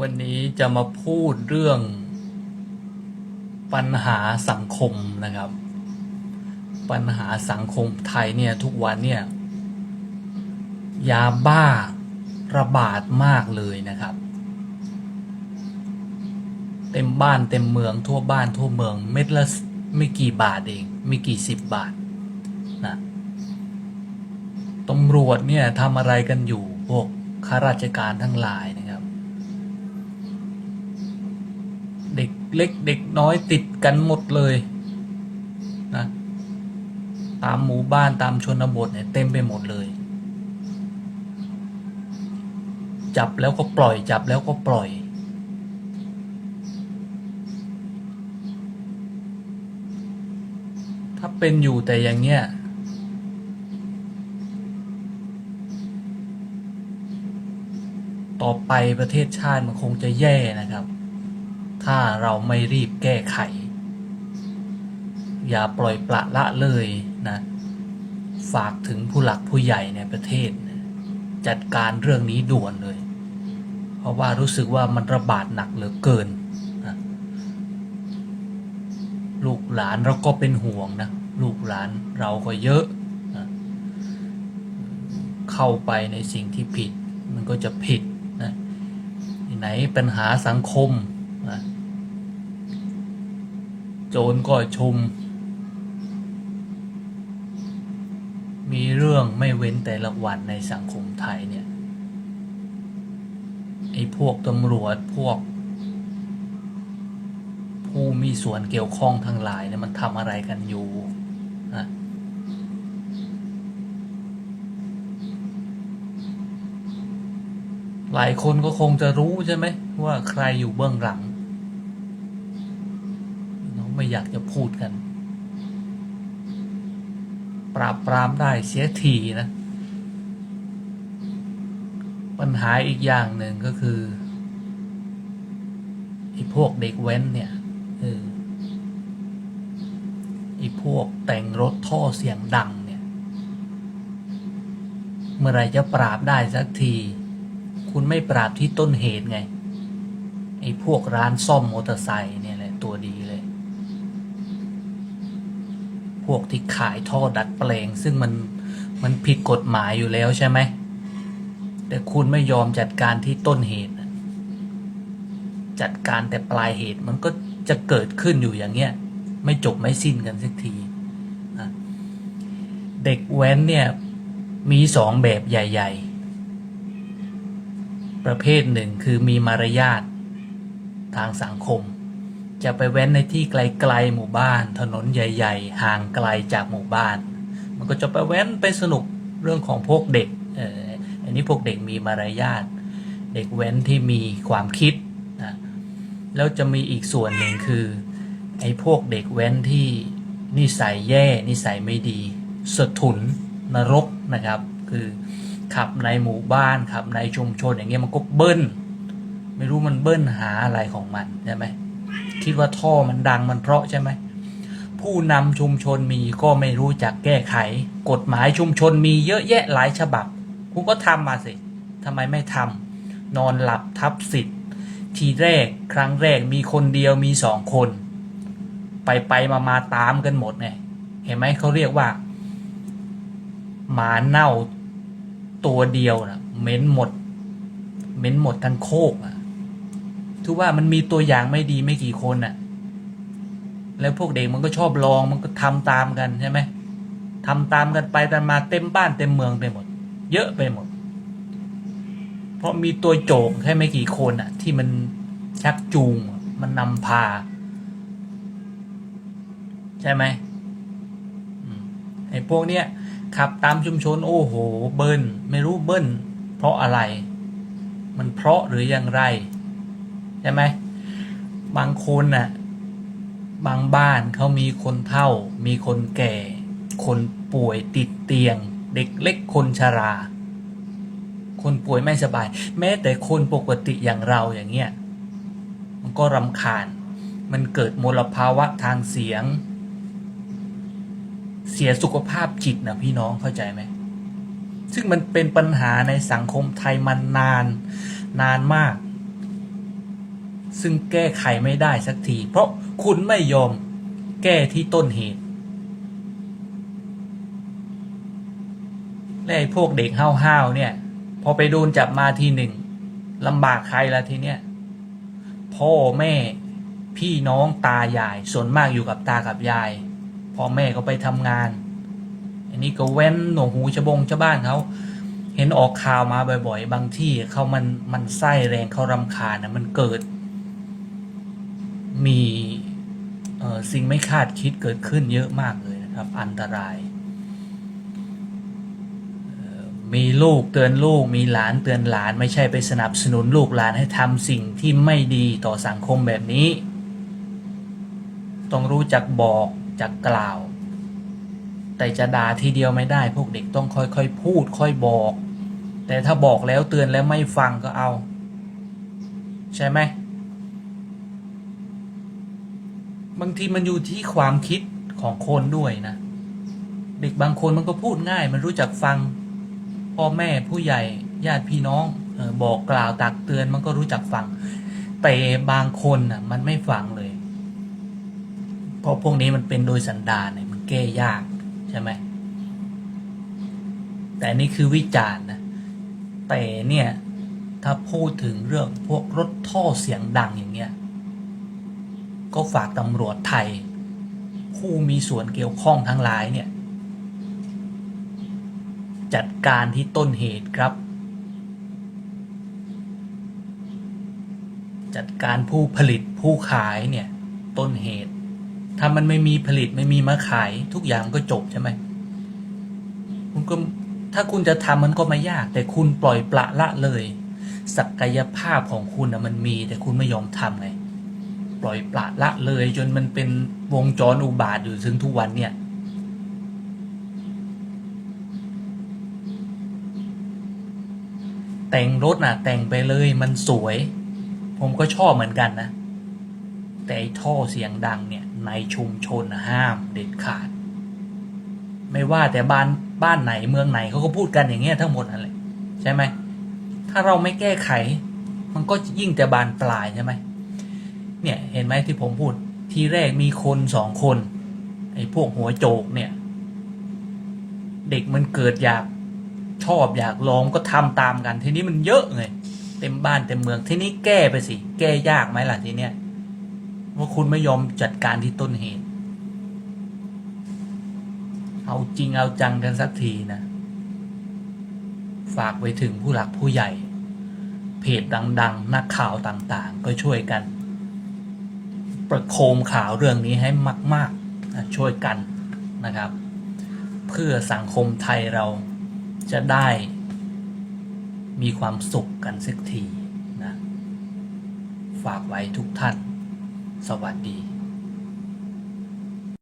วันนี้จะมาพูดเรื่องปัญหาสังคมนะครับ ปัญหาสังคมไทยเนี่ยทุกวันเนี่ย ยาบ้าระบาดมากเลยนะครับ เต็มบ้านเต็มเมืองทั่วบ้านทั่วเมืองเม็ดละไม่กี่บาทเอง ไม่กี่สิบบาทนะตำรวจเนี่ยทำอะไรกันอยู่พวกข้าราชการทั้งหลายนะครับเด็ก เล็กเด็กน้อยติดกันหมดเลยนะตามหมู่บ้านตามชนบทเนี่ยเต็มไปหมดเลย จับแล้วก็ปล่อยจับแล้วก็ปล่อย ถ้าเป็นอยู่แต่อย่างเงี้ยต่อไปประเทศชาติมันคงจะแย่นะครับ ถ้าเราไม่รีบแก้ไข อย่าปล่อยปละละเลยนะ ฝากถึงผู้หลักผู้ใหญ่ในประเทศ จัดการเรื่องนี้ด่วนเลย เพราะว่ารู้สึกว่ามันระบาดหนักเหลือเกินนะลูกหลานเราก็เป็นห่วงนะ ลูกหลานเราก็เยอะนะเข้าไปในสิ่งที่ผิด มันก็จะผิดนะไหนปัญหาสังคมนะ โจรก็ชุมมีเรื่องไม่เว้นแต่ละวันในสังคมไทยเนี่ยไอ้พวกตำรวจพวก ผู้มีส่วนเกี่ยวข้องทั้งหลายเนี่ยมันทำอะไรกันอยู่นะหลายคนก็คงจะรู้ใช่ไหมว่าใครอยู่เบื้องหลัง ไม่อยากจะพูดกัน ปราบปรามได้เสียทีนะ ปัญหาอีกอย่างหนึ่งก็คือไอ้พวกเด็กแว้นเนี่ยเออไอ้พวกแต่งรถท่อเสียงดังเนี่ย เมื่อไรจะปราบได้สักที คุณไม่ปราบที่ต้นเหตุไงไอ้พวกร้านซ่อมมอเตอร์ไซค์เนี่ยแหละตัวดีเลย พวกที่ขายท่อดัดแปลง ซึ่งมันมันผิดกฎหมายอยู่แล้วใช่ไหม แต่คุณไม่ยอมจัดการที่ต้นเหตุ จัดการแต่ปลายเหตุมันก็จะเกิดขึ้นอยู่อย่างเงี้ย ไม่จบไม่สิ้นกันสักที เด็กแว้นเนี่ย มีสองแบบใหญ่ ๆ ประเภทหนึ่งคือมีมารยาททางสังคม จะไปแว้นในที่ไกลๆหมู่บ้าน ถนนใหญ่ ๆ ห่างไกลจากหมู่บ้าน มันก็จะไปแว้นไปสนุกเรื่องของพวกเด็กเอออันนี้พวกเด็กมีมารยาทเด็กแว้นที่มีความคิดนะแล้วจะมีอีกส่วนหนึ่งคือไอ้พวกเด็กแว้นที่นิสัยแย่นิสัยไม่ดี สถุนนรกนะครับ คือขับในหมู่บ้านขับในชุมชนอย่างเงี้ยมันก็เบิ้ลไม่รู้มันเบิ้ลหาอะไรของมันใช่ไหม คิดว่าท่อมันดังมันเพราะใช่ไหมผู้นำชุมชนมีก็ไม่รู้จักแก้ไข กฎหมายชุมชนมีเยอะแยะหลายฉบับ คุณก็ทำมาสิทำไมไม่ทำนอนหลับทับสิทธิ์ทีแรกครั้งแรกมีคนเดียวมีสองคน ไปไปมามาตามกันหมดไงเห็นไหมเขาเรียกว่า หมาเน่าตัวเดียวนะเหม็นหมดเหม็นหมดทั้งโคกอะ ถือว่ามันมีตัวอย่างไม่ดีไม่กี่คนอะแล้วพวกเด็กมันก็ชอบลองมันก็ทำตามกันใช่ไหมทำตามกันไปกันมาเต็มบ้านเต็มเมืองไปหมด เยอะไปหมด เพราะมีตัวโจกแค่ไม่กี่คนอะที่มันชักจูงมันนำพา ใช่ไหมอืมไอ้พวกเนี้ยขับตามชุมชนโอ้โห เบิ้ลไม่รู้เบิ้ลเพราะอะไร มันเพราะหรืออย่างไร ใช่ไหมบางคนน่ะ บางบ้านเขามีคนเฒ่า มีคนแก่ คนป่วยติดเตียง เด็กเล็กคนชรา คนป่วยไม่สบาย แม้แต่คนปกติอย่างเราอย่างเงี้ยมันก็รำคาญ มันเกิดมลภาวะทางเสียง เสียสุขภาพจิตนะพี่น้องเข้าใจไหมซึ่งมันเป็นปัญหาในสังคมไทยมันนาน นานมาก ซึ่งแก้ไขไม่ได้สักที เพราะคุณไม่ยอมแก้ที่ต้นเหตุ และไอ้พวกเด็กห้าวๆเนี่ย พอไปโดนจับมาทีหนึ่งลำบากใครละทีเนี้ยพ่อแม่พี่น้องตายาย ส่วนมากอยู่กับตากับยายพ่อแม่ก็ไปทำงาน อันนี้ก็เว้นหนวกหูชะบงชะบ้านเขาเห็นออกข่าวมาบ่อย ๆ บางที่เขามันมันไส้แรงเขารำคาญนะมันเกิด มีสิ่งไม่คาดคิดเกิดขึ้นเยอะมากเลยนะครับ อันตราย มีลูกเตือนลูกมีหลานเตือนหลานไม่ใช่ไปสนับสนุนลูกหลานให้ทำสิ่งที่ไม่ดีต่อสังคมแบบนี้ ต้องรู้จักบอกจักกล่าว แต่จะด่าทีเดียวไม่ได้ พวกเด็กต้องค่อยๆพูดค่อยบอก แต่ถ้าบอกแล้วเตือนแล้วไม่ฟังก็เอา ใช่ไหม บางทีมันอยู่ที่ความคิดของคนด้วยนะ เด็กบางคนมันก็พูดง่าย มันรู้จักฟังพ่อแม่ผู้ใหญ่ญาติพี่น้องออบอกกล่าวตักเตือนมันก็รู้จักฟัง แต่บางคนน่ะ มันไม่ฟังเลย เพราะพวกนี้มันเป็นโดยสันดานเนี่ยมันแก้ยากใช่ไหมแต่นี่คือวิจารณ์นะแต่เนี่ยถ้าพูดถึงเรื่องพวกรถท่อเสียงดังอย่างเงี้ย ก็ฝากตำรวจไทย ผู้มีส่วนเกี่ยวข้องทั้งหลายเนี่ย จัดการที่ต้นเหตุครับ จัดการผู้ผลิตผู้ขายเนี่ยต้นเหตุ ถ้ามันไม่มีผลิตไม่มีมาขายทุกอย่างมันก็จบใช่ไหมคุณก็ถ้าคุณจะทำมันก็ไม่ยาก แต่คุณปล่อยปละละเลย ศักยภาพของคุณนะมันมี แต่คุณไม่ยอมทำไง ปล่อยปละละเลย จนมันเป็นวงจรอุบาทอยู่ถึงทุกวันเนี่ย แต่งรถน่ะ แต่งไปเลยมันสวย ผมก็ชอบเหมือนกันนะ แต่อ้ท่อเสียงดังเนี่ยในชุมชนห้ามเด็ดขาด ไม่ว่าแต่บ้านบ้านไหนเมืองไหนเขาก็พูดกันอย่างเงี้ยทั้งหมดนั่นแหละใช่ไหมถ้าเราไม่แก้ไข มันก็ยิ่งแต่บานปลายใช่ไหม เนี่ยเห็นไหมที่ผมพูดทีแรกมีคนสองคนไอ้พวกหัวโจกเนี่ย เด็กมันเกิดอยากชอบอยากลองก็ทำตามกัน ทีนี้มันเยอะไงเต็มบ้านเต็มเมืองทีนี้แก้ไปสิ แก้ยากไหมล่ะทีเนี้ยว่าคุณไม่ยอมจัดการที่ต้นเหตุ เอาจริงเอาจังกันสักทีนะ ฝากไปถึงผู้หลักผู้ใหญ่ เพจดัง ๆ นักข่าวต่างๆ ก็ช่วยกัน ประโคมข่าวเรื่องนี้ให้มากๆช่วยกันนะครับ เพื่อสังคมไทยเราจะได้มีความสุขกันสักทีนะฝากไว้ทุกท่าน สวัสดี